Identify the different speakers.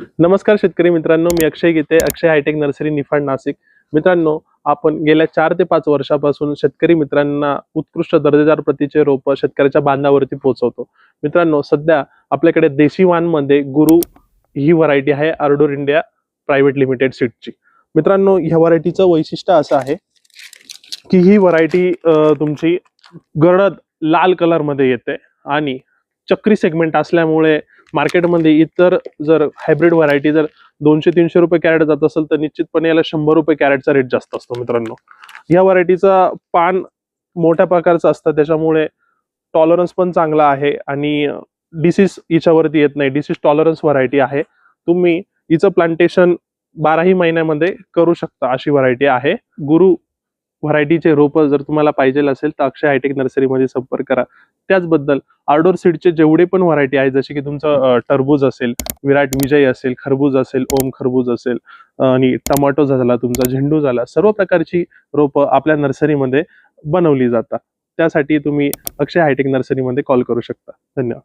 Speaker 1: नमस्कार शेतकरी मित्रांनो मी Akshay Gite Akshay hi tech nursery Niphad Nashik. मित्रांनो आपण गेल्या चार ते पाच वर्षापासून शेतकरी मित्रांना उत्कृष्ट दर्जेदार प्रतीचे रोप शेतकऱ्याच्या बांधावरती पोहोचवतो. मित्रांनो सध्या आपल्याकडे देशी वानमध्ये गुरु ही व्हरायटी आहे आर्डोर इंडिया प्रायव्हेट लिमिटेड सीटची मित्रांनो ह्या व्हरायटीचं वैशिष्ट्य असं आहे की ही व्हरायटी तुमची गडद लाल कलरमध्ये येते आणि चक्री सेगमेंट असल्यामुळे मार्केटमध्ये इतर जर हायब्रिड व्हरायटी जर दोनशे तीनशे रुपये कॅरेट जात असेल तर निश्चितपणे याला शंभर रुपये कॅरेटचा रेट जास्त असतो मित्रांनो. या व्हरायटीचा पान मोठ्या प्रकारचं असतं त्याच्यामुळे टॉलरन्स पण चांगला आहे आणि डिसीज हिच्यावरती येत नाही. डिसीज टॉलरन्स व्हरायटी आहे. तुम्ही हिचं प्लांटेशन बाराही महिन्यामध्ये करू शकता अशी व्हरायटी आहे. गुरु व्हरायटीचे रोप जर तुम्हाला पाहिजे असेल तर अक्षय हायटेक नर्सरीमध्ये संपर्क करा. त्याचबद्दल आउटडोर सीडचे जेवढे पण व्हरायटी आहे जसे की तुमचं टरबूज असेल विराट विजय असेल खरबूज असेल ओम खरबूज असेल आणि टमाटो झाला तुमचा झेंडू झाला सर्व प्रकारची रोपं आपल्या नर्सरीमध्ये बनवली जातात. त्यासाठी तुम्ही अक्षय हायटेक नर्सरीमध्ये कॉल करू शकता. धन्यवाद.